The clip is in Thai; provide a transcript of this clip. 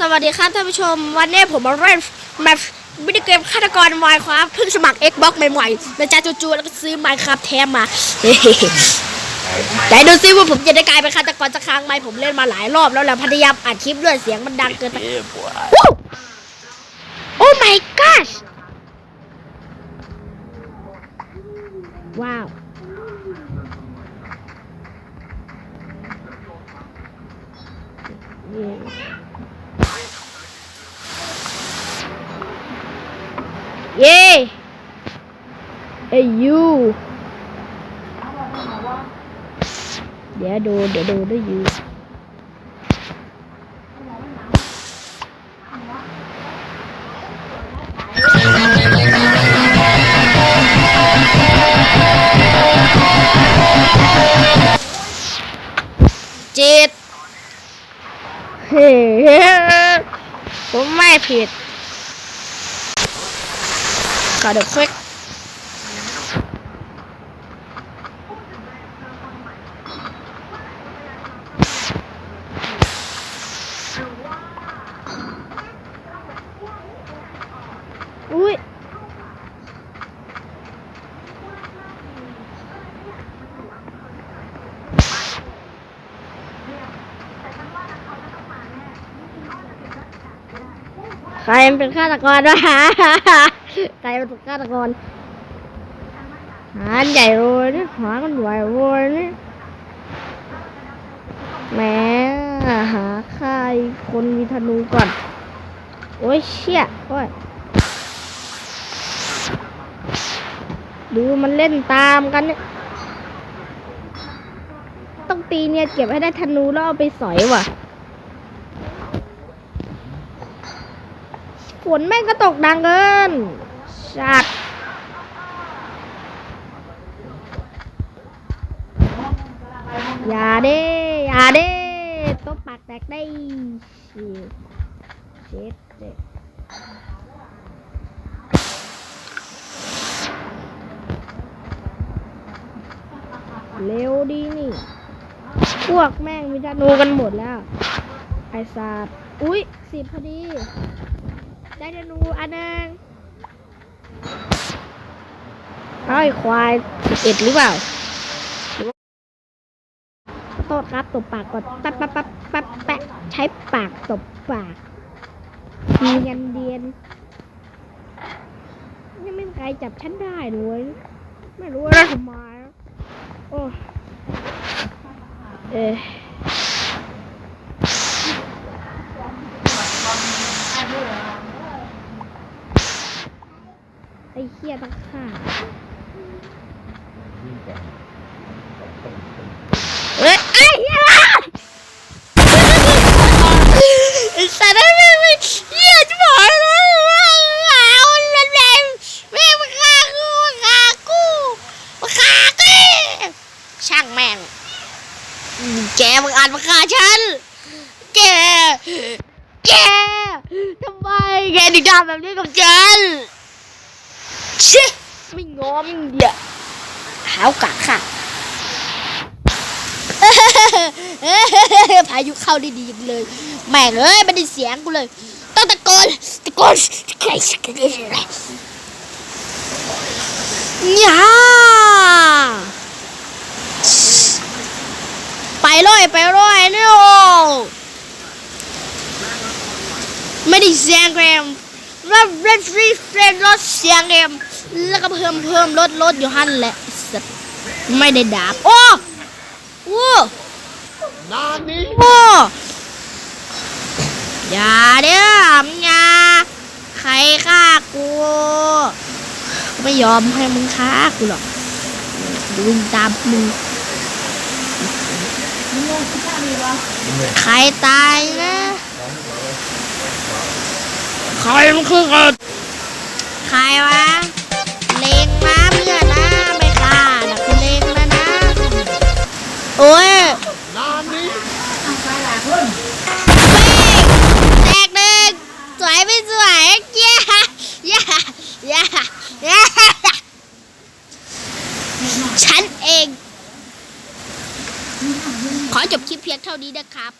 สวัสดีครับท่านผู้ชม วันนี้ผมมาเล่นแมปวิดีเกมฆาตกรไมค์ครับเพิ่งสมัคร Xbox ใหม่ๆแล้วจ้าจู่ๆแล้วก็ซื้อไมค์ครับแถมมาไหนดูซิว่าผมจะได้กลายเป็นฆาตกรสักครั้งไหมผมเล่นมาหลายรอบแล้วแหละพยายามอัดคลิปด้วยเสียงมันดังเกินไปโอ้ my gosh ว้าว เย้เอยูเดี๋ยวดูเดี๋ยวดูด้วยยูจิตผมไม่ผิด Got it quick. Ui. ใครเป็นฆาตกรวะ ใครเป็นฆาตกรหาใหญ่โรยนี่หากันไหวโรยนี่แหมหาใครคนมีธนูก่อน โอ้ยเชี่ยโอ้ยดูมันเล่นตามกันเนี่ยต้องตีเนี่ยเก็บให้ได้ธนูแล้วเอาไปสอยว่ะฝนแม่งก็ตกดังเกิน ชัดอย่าเด้อย่าเด้ตบปากแตกได้ชิเช็ดเด็เร็วดีนี่ พวกแม่งมีธนูกันหมดแล้ว ไอ้สัตว์อุ๊ยสิบพอดี ได้ธนูอันนึง เอ้ยควายสิบเอ็ดหรือเปล่าหรือว่าขอโทษครับตบปากก่อนปั๊บปั๊บปั๊บปั๊บแปะใช้ปากตบปากเนียนเดียนยังไม่มีใครจับฉันได้เลยไม่รู้ว่าทำไมโอ้เอะไอ้เหี้ยตั้งข่า เอ้ยไอ้เหี้ยไอ้สัตว์ไอ้แม่ไม่เหี้ยจะบอกเลยเอาเล่นแม่แม่มาฆ่ากูมาฆ่ากูมาฆ่ากูช่างแม่งแกมึงอ่านมาฆ่าฉันแกแกทำไมแกถึงทำแบบนี้กับฉันชี่ยไม่งอมเดียว หาวกะค่ะพายุเข้าได้ดีๆเลย แม่งเอ้ยไม่ได้เสียงกูเลย ต้องตะโกนตะโกนใครสักคนย่าไปเลยไปเลยเนี่ยไม่ได้เสียงแรมรับเรฟรีเฟรนลดเสียงแรมแล้วก็เพิ่มเพิ่มลดลดอยู่หันแหละ ไม่ได้ดาบ โอ้โอ้นานี้โอ้อย่าเด้อมึงอย่าใครฆ่ากูกูไม่ยอมให้มึงฆ่ากูหรอกดูวิ่งตามมึงใครตายนะใครมันคือกันใครวะ ฉันเอง ขอจบคลิปเพียงเท่านี้นะครับ